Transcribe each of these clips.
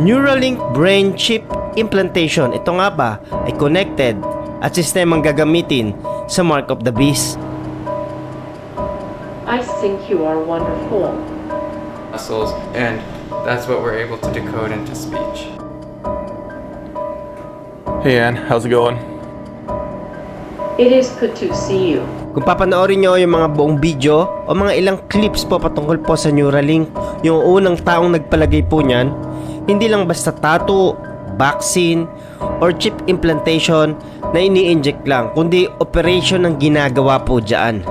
Neuralink brain chip implantation. Ito nga ba ay connected at sistemang gagamitin sa Mark of the Beast. I think you are wonderful. muscles, and that's what we're able to decode into speech. Hey Ann, how's it going? It is good to see you. Kung papanoorin nyo yung mga buong video o mga ilang clips po patungkol po sa Neuralink, yung unang taong nagpalagay po niyan, hindi lang basta tattoo, vaccine, or chip implantation na ini-inject lang, kundi operation ang ginagawa po dyan.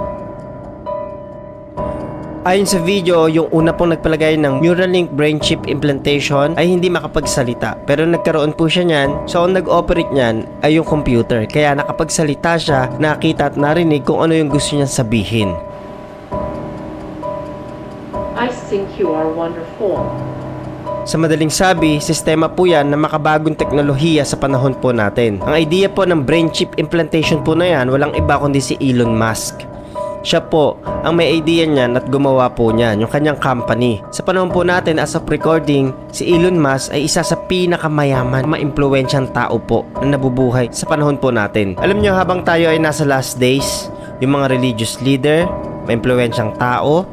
Ayon sa video, yung una pong nagpalagay ng Neuralink brain chip implantation ay hindi makapagsalita. Pero nagkaroon po siya niyan, so ang nag-operate niyan ay yung computer. Kaya nakapagsalita siya, nakita at narinig kung ano yung gusto niya sabihin. I think you are wonderful. Sa madaling sabi, sistema po yan na makabagong teknolohiya sa panahon po natin. Ang idea po ng brain chip implantation po na yan, walang iba kundi si Elon Musk. Siya po ang may idea niyan at gumawa po niyan, yung kanyang company. Sa panahon po natin as of recording, si Elon Musk ay isa sa pinakamayaman, maimpluwensyang tao po na nabubuhay sa panahon po natin. Alam niyo habang tayo ay nasa last days, yung mga religious leader, maimpluwensyang tao,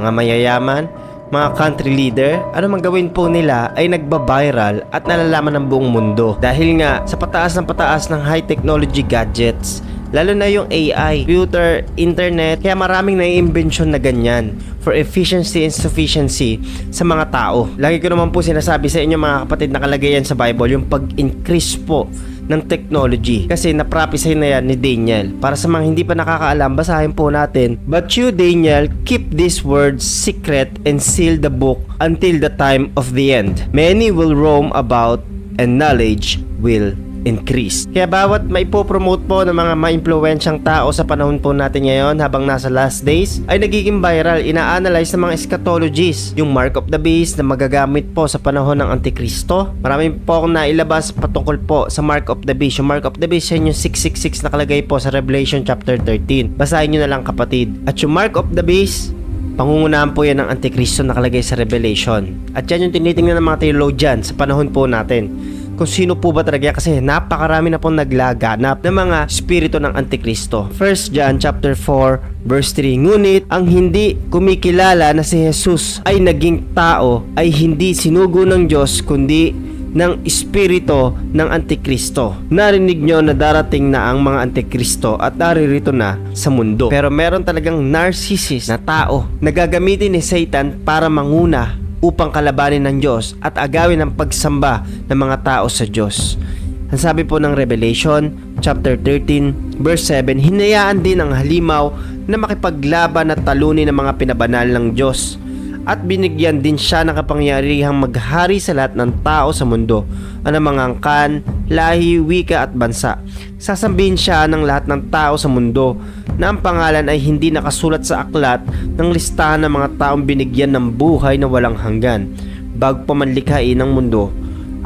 mga mayayaman, mga country leader, ano man gawin po nila ay nagba-viral at nalalaman ng buong mundo. Dahil nga sa pataas ng pataas ng high technology gadgets, lalo na yung AI, computer, internet, kaya maraming naiimbensyon na ganyan for efficiency and sufficiency sa mga tao. Lagi ko naman po sinasabi sa inyo mga kapatid nakalagay yan sa Bible, yung pag-increase po ng technology. Kasi naprophesy na yan ni Daniel. Para sa mga hindi pa nakakaalam, basahin po natin. But you, Daniel, keep these words secret and seal the book until the time of the end. Many will roam about and knowledge will increase. Kaya bawat maipopromote po ng mga maimpluwensyang tao sa panahon po natin ngayon habang nasa last days ay nagiging viral, ina-analyze ng mga eschatologies yung mark of the beast na magagamit po sa panahon ng Antikristo. Marami po akong nailabas patungkol po sa mark of the beast. Yung mark of the beast yan yung 666 nakalagay po sa Revelation chapter 13. Basahin nyo na lang kapatid. At yung mark of the beast Pangungunahan po yan ng Antikristo nakalagay sa Revelation. At yan yung tinitingnan ng mga theologian sa panahon po natin. Kung sino po ba talaga kasi napakarami na pong naglaganap ng mga spirito ng Antikristo. 1 John chapter 4 verse 3 Ngunit ang hindi kumikilala na si Jesus ay naging tao ay hindi sinugo ng Diyos kundi ng espiritu ng Antikristo. Narinig nyo na darating na ang mga Antikristo at naririto na sa mundo. Pero meron talagang narcissist na tao na gagamitin ni Satan para manguna upang kalabanin ng Diyos at agawin ang pagsamba ng mga tao sa Diyos. Ang sabi po ng Revelation chapter 13 verse 7, hinayaan din ang halimaw na makipaglaban at talunin ng mga pinabanal ng Diyos at binigyan din siya ng kapangyarihang maghari sa lahat ng tao sa mundo, ano mga angkan, lahi, wika at bansa. Sasambihin siya ng lahat ng tao sa mundo na ang pangalan ay hindi nakasulat sa aklat ng listahan ng mga taong binigyan ng buhay na walang hanggan. Bago pa ng mundo,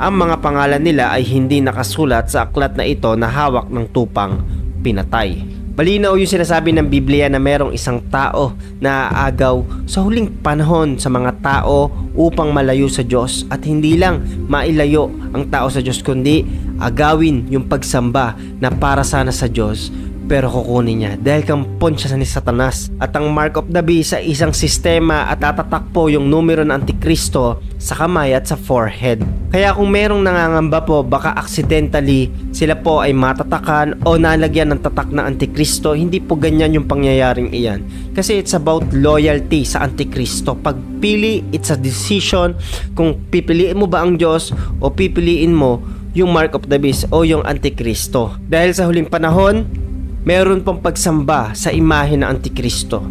ang mga pangalan nila ay hindi nakasulat sa aklat na ito na hawak ng tupang pinatay. Malinaw yung sinasabi ng Biblia na merong isang tao na aagaw sa huling panahon sa mga tao upang malayo sa Diyos at hindi lang mailayo ang tao sa Diyos kundi agawin yung pagsamba na para sana sa Diyos pero kukunin niya dahil kampon siya ni Satanas at ang mark of the beast sa isang sistema at tatatakpo yung numero ng Antikristo sa kamay at sa forehead. Kaya kung merong nangangamba po baka accidentally sila po ay matatakan o nalagyan ng tatak ng Antikristo, hindi po ganyan yung pangyayaring iyan. Kasi it's about loyalty sa Antikristo. Pagpili, it's a decision kung pipiliin mo ba ang Diyos o pipiliin mo yung mark of the beast o yung Antikristo. Dahil sa huling panahon, meron pong pagsamba sa imahe ng Antikristo.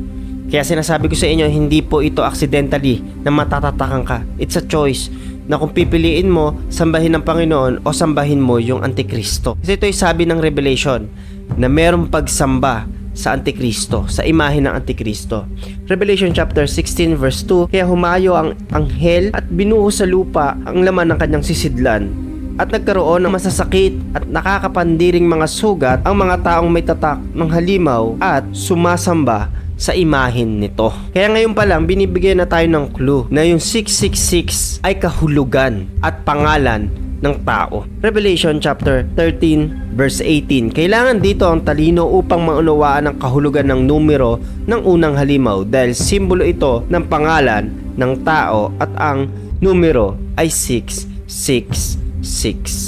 Kaya sinasabi ko sa inyo, hindi po ito accidentally na matatatakan ka. It's a choice na kung pipiliin mo, sambahin ng Panginoon o sambahin mo yung Antikristo. Kasi ito ay sabi ng Revelation na merong pagsamba sa Antikristo, sa imahe ng Antikristo. Revelation chapter 16 verse 2, Kaya humayo ang anghel at binuho sa lupa ang laman ng kanyang sisidlan at nagkaroon ng masasakit at nakakapandiring mga sugat ang mga taong may tatak ng halimaw at sumasamba sa imahin nito. Kaya ngayon pa lang binibigyan na tayo ng clue na yung 666 ay kahulugan at pangalan ng tao. Revelation chapter 13 verse 18. Kailangan dito ang talino upang maunawaan ang kahulugan ng numero ng unang halimaw dahil simbolo ito ng pangalan ng tao at ang numero ay 666.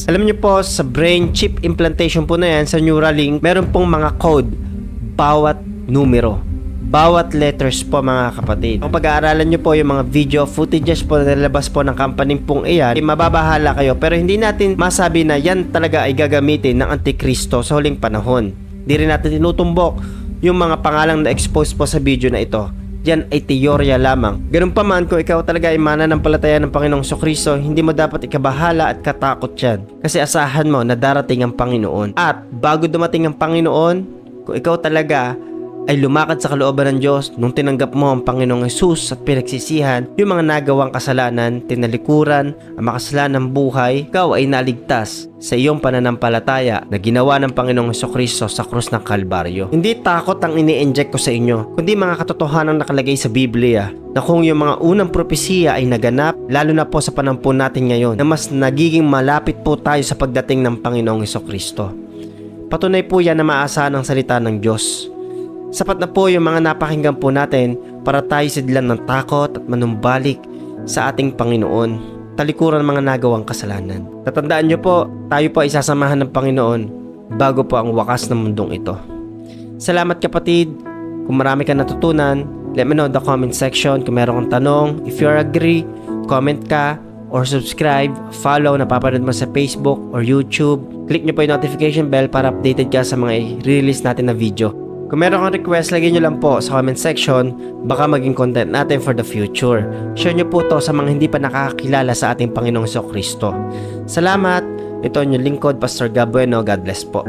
Alam niyo po sa brain chip implantation po na yan sa Neuralink, meron pong mga code bawat numero bawat letters po mga kapatid. Kung pag-aaralan nyo po yung mga video footages po na nilabas po ng company pong iyan, eh, mababahala kayo pero hindi natin masabi na yan talaga ay gagamitin ng Antikristo sa huling panahon. Di rin natin tinutumbok yung mga pangalang na-expose po sa video na ito. Yan ay teorya lamang. Ganun pa man kung ikaw talaga ay mananampalataya ng Panginoong Kristo, hindi mo dapat ikabahala at katakot yan. Kasi asahan mo na darating ang Panginoon. At bago dumating ang Panginoon, kung ikaw talaga ay lumakad sa kalooban ng Diyos nung tinanggap mo ang Panginoong Yesus at pinagsisihan yung mga nagawang kasalanan, tinalikuran, ang makasalanang buhay, ikaw ay naligtas sa iyong pananampalataya na ginawa ng Panginoong Kristo sa krus ng Kalbaryo. Hindi takot ang ini-inject ko sa inyo, kundi mga katotohanan nakalagay sa Biblia na kung yung mga unang propesiya ay naganap, lalo na po sa panahon natin ngayon, na mas nagiging malapit po tayo sa pagdating ng Panginoong Kristo. Patunay po yan na maasahan ang salita ng Diyos. Sapat na po yung mga napakinggan po natin para tayo sidlan ng takot at manumbalik sa ating Panginoon. Talikuran mga nagawang kasalanan. Tatandaan nyo po, tayo po ay sasamahan ng Panginoon bago po ang wakas ng mundong ito. Salamat kapatid. Kung marami ka natutunan, let me know in the comment section kung meron kang tanong. If you agree, comment ka or subscribe, follow, napapanood mo sa Facebook or YouTube. Click nyo po yung notification bell para updated ka sa mga i-release natin na video. Kung meron kang request, lagay nyo lang po sa comment section, baka maging content natin for the future. Share nyo po to sa mga hindi pa nakakakilala sa ating Panginoong Kristo. Salamat! Ito ang inyong lingkod, Pastor Gabueno. God bless po.